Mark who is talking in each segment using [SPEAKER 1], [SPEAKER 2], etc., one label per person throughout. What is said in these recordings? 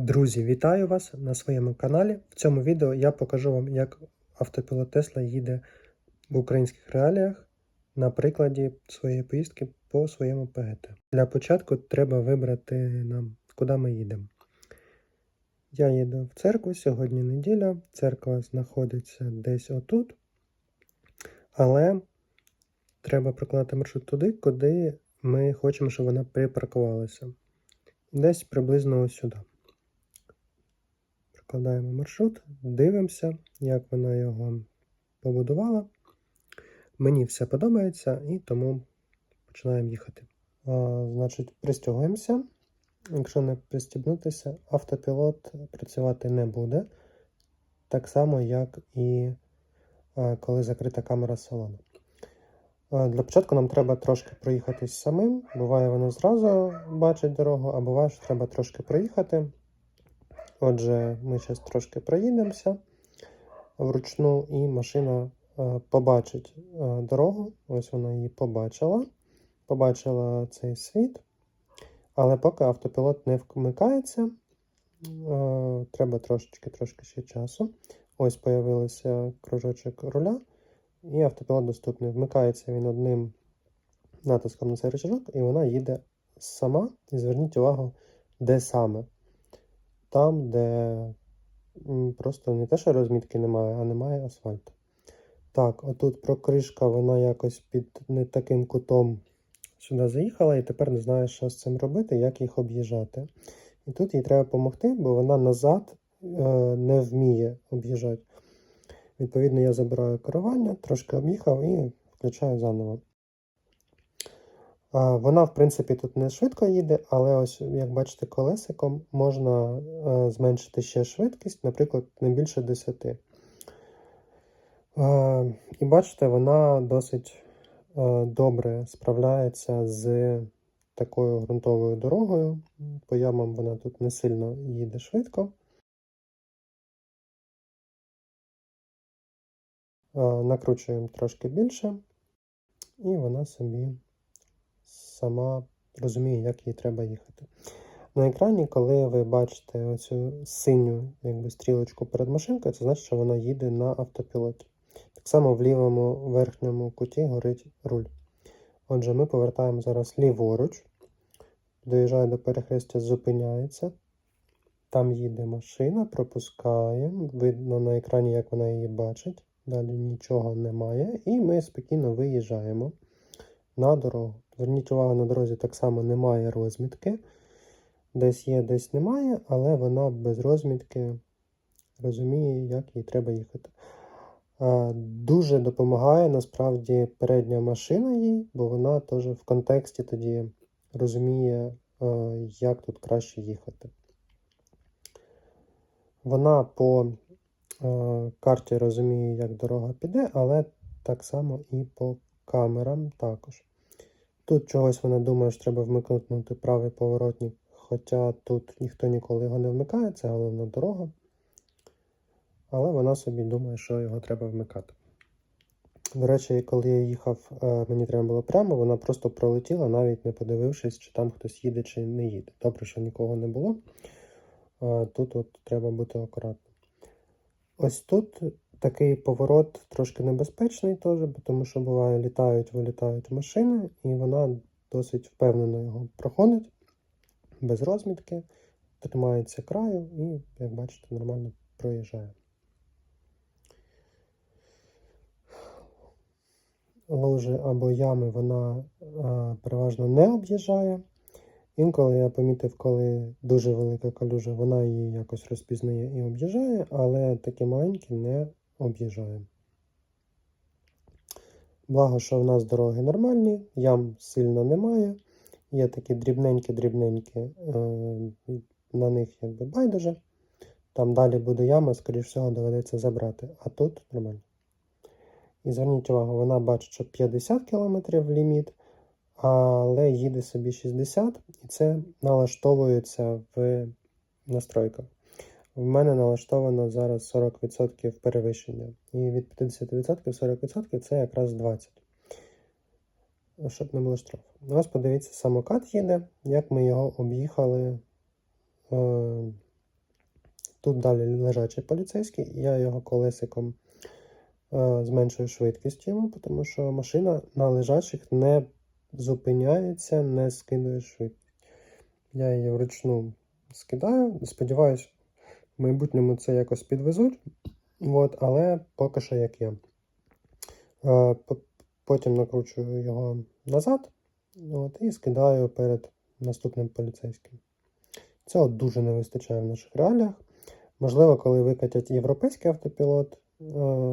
[SPEAKER 1] Друзі, вітаю вас на своєму каналі. В цьому відео я покажу вам, як автопілот Тесла їде в українських реаліях на прикладі своєї поїздки по своєму ПГТ. Для початку треба вибрати нам, куди ми їдемо. Я їду в церкву, сьогодні неділя. Церква знаходиться десь отут. Але треба прокладати маршрут туди, куди ми хочемо, щоб вона припаркувалася. Десь приблизно ось сюди. Прокладаємо маршрут, дивимося, як вона його побудувала. Мені все подобається і тому починаємо їхати. А, значить, пристягуємося. Якщо не пристібнутися, автопілот працювати не буде. Так само, як і а, коли закрита камера салону. А, Для початку нам треба трошки проїхатись самим. Буває, воно зразу бачить дорогу, а буває, що треба трошки проїхати. Отже, ми зараз трошки проїдемося вручну, і машина е, побачить е, дорогу. Ось вона її побачила. Побачила цей світ. Але поки автопілот не вмикається, е, треба трошечки трошки ще часу. Ось появився кружочок руля, і автопілот доступний. Вмикається він одним натиском на цей рычажок, і вона їде сама. І зверніть увагу, де саме там, де просто не те, що розмітки немає, а немає асфальту. Так, отут прокришка, вона якось під не таким кутом сюди заїхала, і тепер не знає, що з цим робити, як їх об'їжджати. І тут їй треба допомогти, бо вона назад е, не вміє об'їжджати. Відповідно, я забираю керування, трошки об'їхав і включаю заново. Вона, в принципі, тут не швидко їде, але ось, як бачите, колесиком можна е, зменшити ще швидкість, наприклад, не більше 10. Е, і бачите, вона досить е, добре справляється з такою ґрунтовою дорогою. По ямам вона тут не сильно їде швидко. Накручуємо трошки більше, і вона собі сама розуміє, як їй треба їхати. На екрані, коли ви бачите оцю синю якби, стрілочку перед машинкою, це значить, що вона їде на автопілоті. Так само в лівому верхньому куті горить руль. Отже, ми повертаємо зараз ліворуч, доїжджає до перехрестя, зупиняється. Там їде машина, пропускаємо. Видно на екрані, як вона її бачить. Далі нічого немає. І ми спокійно виїжджаємо на дорогу. Зверніть увагу, на дорозі так само немає розмітки. Десь є, десь немає, але вона без розмітки розуміє, як їй треба їхати. Дуже допомагає насправді передня машина їй, бо вона теж в контексті тоді розуміє, як тут краще їхати. Вона по карті розуміє, як дорога піде, але так само і по камерам також. Тут чогось вона думає, що треба вмикнути правий поворотник, хоча тут ніхто ніколи його не вмикає, це головна дорога. Але вона собі думає, що його треба вмикати. До речі, коли я їхав, мені треба було прямо, вона просто пролетіла, навіть не подивившись, чи там хтось їде, чи не їде. Добре, що нікого не було. Тут от треба бути акуратним. Ось тут такий поворот трошки небезпечний теж, тому що буває, літають, вилітають машини, і вона досить впевнено його проходить без розмітки, тримається краю і, як бачите, нормально проїжджає. Лужі або ями вона а, переважно не об'їжджає. Інколи я помітив, коли дуже велика калюжа, вона її якось розпізнає і об'їжджає, але такі маленькі не об'їжджає. Благо, що в нас дороги нормальні, ям сильно немає. Є такі дрібненькі-дрібненькі, на них якби байдуже. Там далі буде яма, скоріш всього, доведеться забрати. А тут нормально. І зверніть увагу, вона бачить, що 50 км ліміт, але їде собі 60 і це налаштовується в настройках. В мене налаштовано зараз 40% перевищення. І від 50% 40% це якраз 20%. Щоб не було штрафу. Ось подивіться, самокат їде, як ми його об'їхали е, Тут далі лежачий поліцейський, я його колесиком е, зменшую швидкість йому, тому що машина на лежачих не зупиняється, не скидує швидкість. Я її вручну скидаю. Сподіваюсь, майбутньому це якось підвезуть. От, але поки що як є. Е, Потім накручую його назад от, і скидаю перед наступним поліцейським. Цього дуже не вистачає в наших реаліях. Можливо, коли викатять європейський автопілот, е,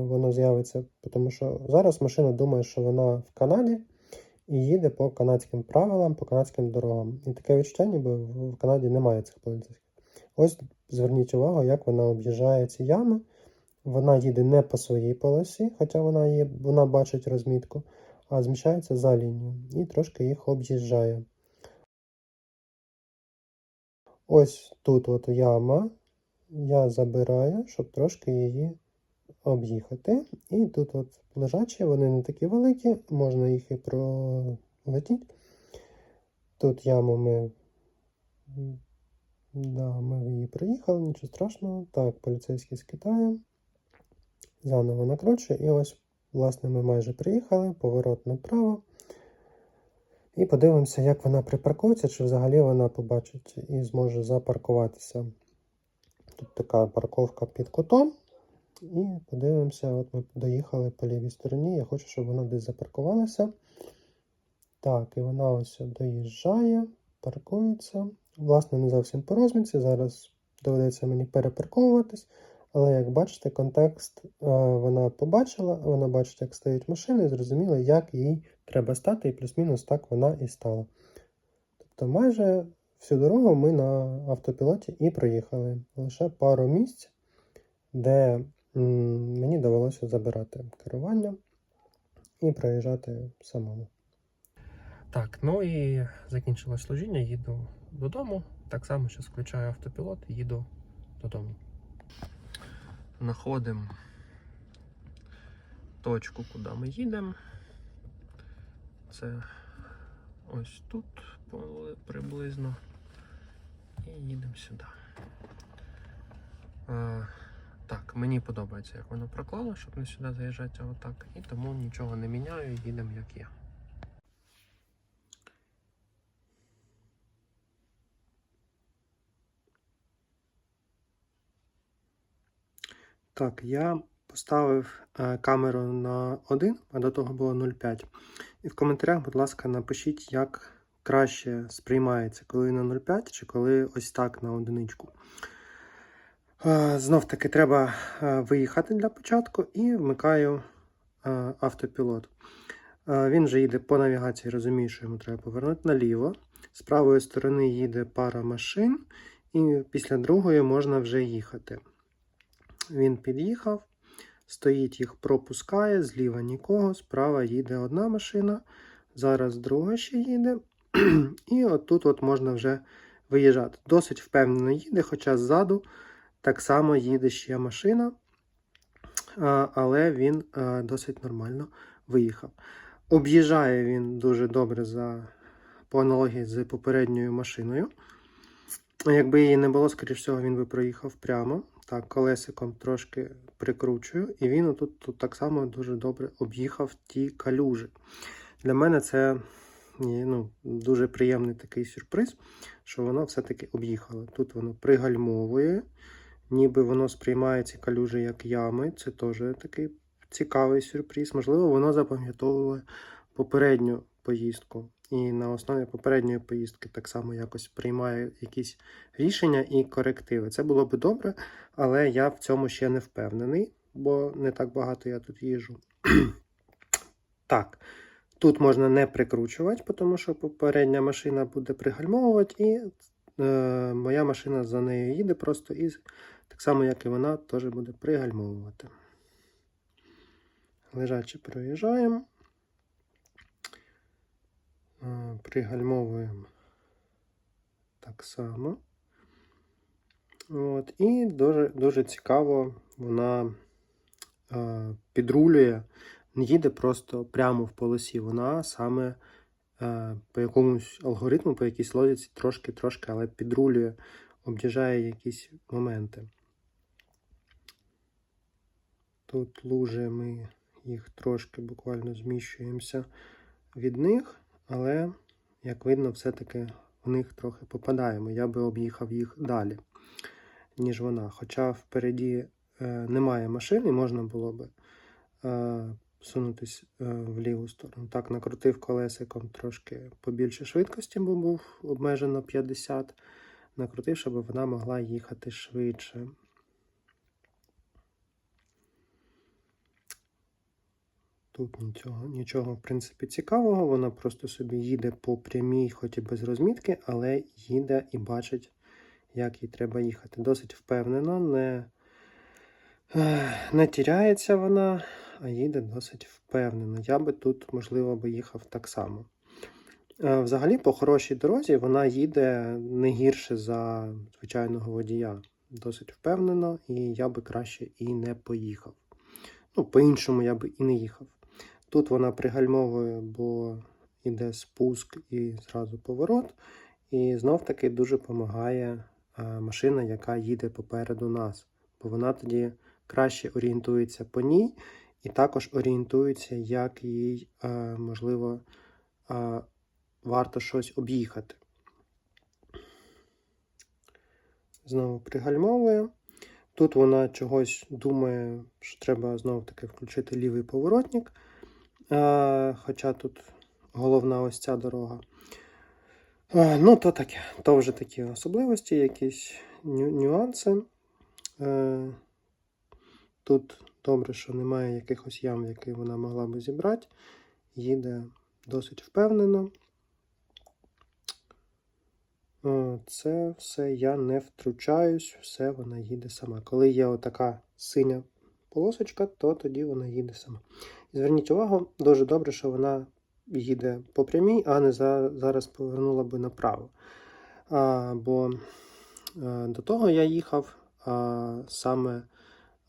[SPEAKER 1] воно з'явиться, тому що зараз машина думає, що вона в Канаді і їде по канадським правилам, по канадським дорогам. І таке відчуття, ніби в Канаді немає цих поліцейських. Ось зверніть увагу, як вона об'їжджає ці ями. Вона їде не по своїй полосі, хоча вона, є, вона бачить розмітку, а зміщається за лінію і трошки їх об'їжджає. Ось тут от яма. Я забираю, щоб трошки її об'їхати. І тут от лежачі, вони не такі великі, можна їх і пролетіти. Тут яму ми. Да, ми її проїхали, нічого страшного. Так, поліцейський з Китаю. Заново накручую. І ось, власне, ми майже приїхали, поворот направо. І подивимося, як вона припаркується, чи взагалі вона побачить і зможе запаркуватися. Тут така парковка під кутом. І подивимося, от ми доїхали по лівій стороні. Я хочу, щоб вона десь запаркувалася. Так, і вона ось доїжджає, паркується. Власне, не зовсім по розмітці. Зараз доведеться мені перепарковуватись. Але як бачите, контекст е, вона побачила, вона бачить, як стоять машини, і зрозуміла, як їй треба стати, і плюс-мінус так вона і стала. Тобто майже всю дорогу ми на автопілоті і проїхали. Лише пару місць, де мені довелося забирати керування і проїжджати самому. Так, ну і закінчилось служіння, їду додому. Так само зараз включаю автопілот і їду додому. Знаходимо точку, куди ми їдемо. Це ось тут приблизно. І їдемо сюди. Е, так, мені подобається, як воно проклало, щоб не сюди заїжджати, а отак. І тому нічого не міняю, їдемо як є. Так, я поставив е, камеру на 1, а до того було 0,5. І в коментарях, будь ласка, напишіть, як краще сприймається, коли на 0,5 чи коли ось так на одиничку. Е, Знов таки треба е, виїхати для початку і вмикаю автопілот. Він вже їде по навігації, розумію, що йому треба повернути наліво. З правої сторони їде пара машин, і після другої можна вже їхати. Він під'їхав, стоїть їх пропускає, зліва нікого, справа їде одна машина, зараз друга ще їде. І отут от можна вже виїжджати. Досить впевнено їде, хоча ззаду так само їде ще машина, але він досить нормально виїхав. Об'їжджає він дуже добре за, по аналогії з попередньою машиною. Якби її не було, скоріш всього, він би проїхав прямо. Так, колесиком трошки прикручую, і він отут тут так само дуже добре об'їхав ті калюжі. Для мене це ну, дуже приємний такий сюрприз, що воно все-таки об'їхало. Тут воно пригальмовує, ніби воно сприймає ці калюжі як ями. Це теж такий цікавий сюрприз. Можливо, воно запам'ятовувало попередню поїздку. І на основі попередньої поїздки так само якось приймає якісь рішення і корективи. Це було би добре, але я в цьому ще не впевнений, бо не так багато я тут їжу. так, тут можна не прикручувати, тому що попередня машина буде пригальмовувати, і е, моя машина за нею їде просто і так само, як і вона, теж буде пригальмовувати. Лежачи проїжджаємо. Е, Пригальмовуємо так само. От, і дуже, дуже цікаво, вона е, підрулює, не їде просто прямо в полосі. Вона саме е, по якомусь алгоритму, по якійсь логіці, трошки-трошки, але підрулює, об'їжджає якісь моменти. Тут лужи, ми їх трошки буквально зміщуємося від них, але, як видно, все-таки в них трохи попадаємо. Я би об'їхав їх далі, ніж вона. Хоча впереді е, немає машин і можна було би е, сунутись е, в ліву сторону. Так, накрутив колесиком трошки побільше швидкості, бо був обмежено 50. Накрутив, щоб вона могла їхати швидше. Тут нічого, нічого, в принципі, цікавого. Вона просто собі їде по прямій, хоч і без розмітки, але їде і бачить, як їй треба їхати. Досить впевнено, не, не тіряється вона, а їде досить впевнено. Я би тут, можливо, би їхав так само. Е, Взагалі, по хорошій дорозі вона їде не гірше за звичайного водія. Досить впевнено, і я би краще і не поїхав. Ну, по-іншому я би і не їхав. Тут вона пригальмовує, бо йде спуск і зразу поворот. І знов таки дуже допомагає машина, яка їде попереду нас. Бо вона тоді краще орієнтується по ній, і також орієнтується, як їй, е, можливо, е, варто щось об'їхати. Знову пригальмовує. Тут вона чогось думає, що треба знову таки включити лівий поворотник. Е, Хоча тут головна ось ця дорога. Е, Ну, то таке. То вже такі особливості, якісь ню- нюанси. Е, Тут добре, що немає якихось ям, які вона могла би зібрати. Їде досить впевнено. Це все я не втручаюсь, все вона їде сама. Коли є отака синя полосочка, то тоді вона їде сама. Зверніть увагу, дуже добре, що вона їде по прямій, а не за, зараз повернула би направо. А, бо а, до того я їхав, а, саме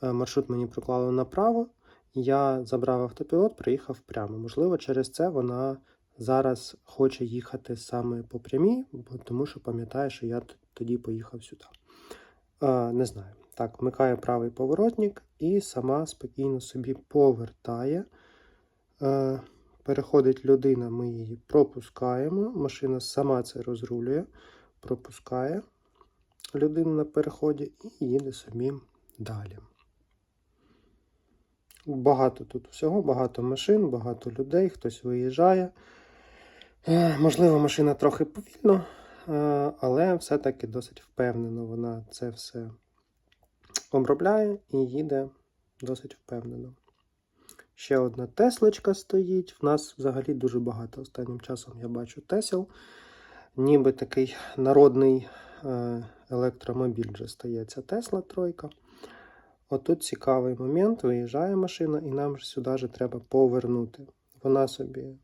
[SPEAKER 1] а, маршрут мені проклало направо. Я забрав автопілот, приїхав прямо. Можливо, через це вона зараз хоче їхати саме по прямій, тому що пам'ятає, що я тоді поїхав сюди. А, не знаю. Так, вмикає правий поворотник і сама спокійно собі повертає. Е, переходить людина, ми її пропускаємо. Машина сама це розрулює, пропускає людину на переході і їде собі далі. Багато тут всього, багато машин, багато людей, хтось виїжджає. Е, Можливо, машина трохи повільно, е, але все-таки досить впевнено вона це все обробляє і їде досить впевнено. Ще одна Теслочка стоїть. В нас взагалі дуже багато. Останнім часом я бачу Тесел. Ніби такий народний е, електромобіль вже стається Тесла тройка. Отут цікавий момент. Виїжджає машина, і нам сюди же треба повернути. Вона собі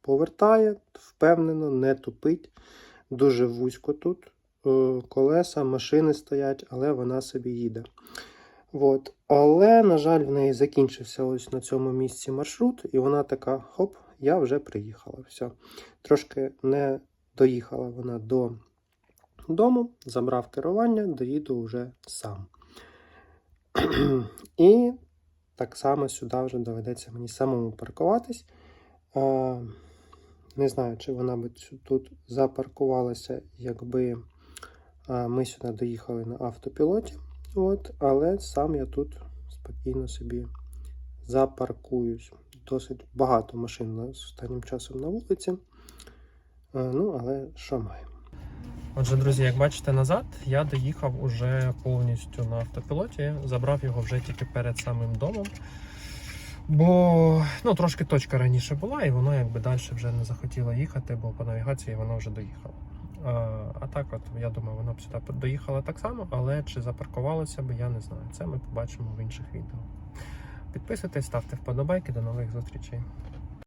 [SPEAKER 1] повертає, впевнено, не тупить. Дуже вузько тут. Е, Колеса, машини стоять, але вона собі їде. От. Але, на жаль, в неї закінчився ось на цьому місці маршрут, і вона така: хоп, я вже приїхала. Все. Трошки не доїхала вона до дому, забрав керування, доїду вже сам. І так само сюди вже доведеться мені самому паркуватись. Не знаю, чи вона би тут запаркувалася, якби ми сюди доїхали на автопілоті. От, але сам я тут спокійно собі запаркуюсь. Досить багато машин останнім часом на вулиці. Ну, але що маємо. Отже, друзі, як бачите назад, я доїхав уже повністю на автопілоті, забрав його вже тільки перед самим домом. Бо ну, трошки точка раніше була, і воно якби далі вже не захотіло їхати, бо по навігації воно вже доїхало. А, а так, от я думаю, воно б сюди доїхало так само, але чи запаркувалося б, я не знаю. Це ми побачимо в інших відео. Підписуйтесь, ставте вподобайки, до нових зустрічей.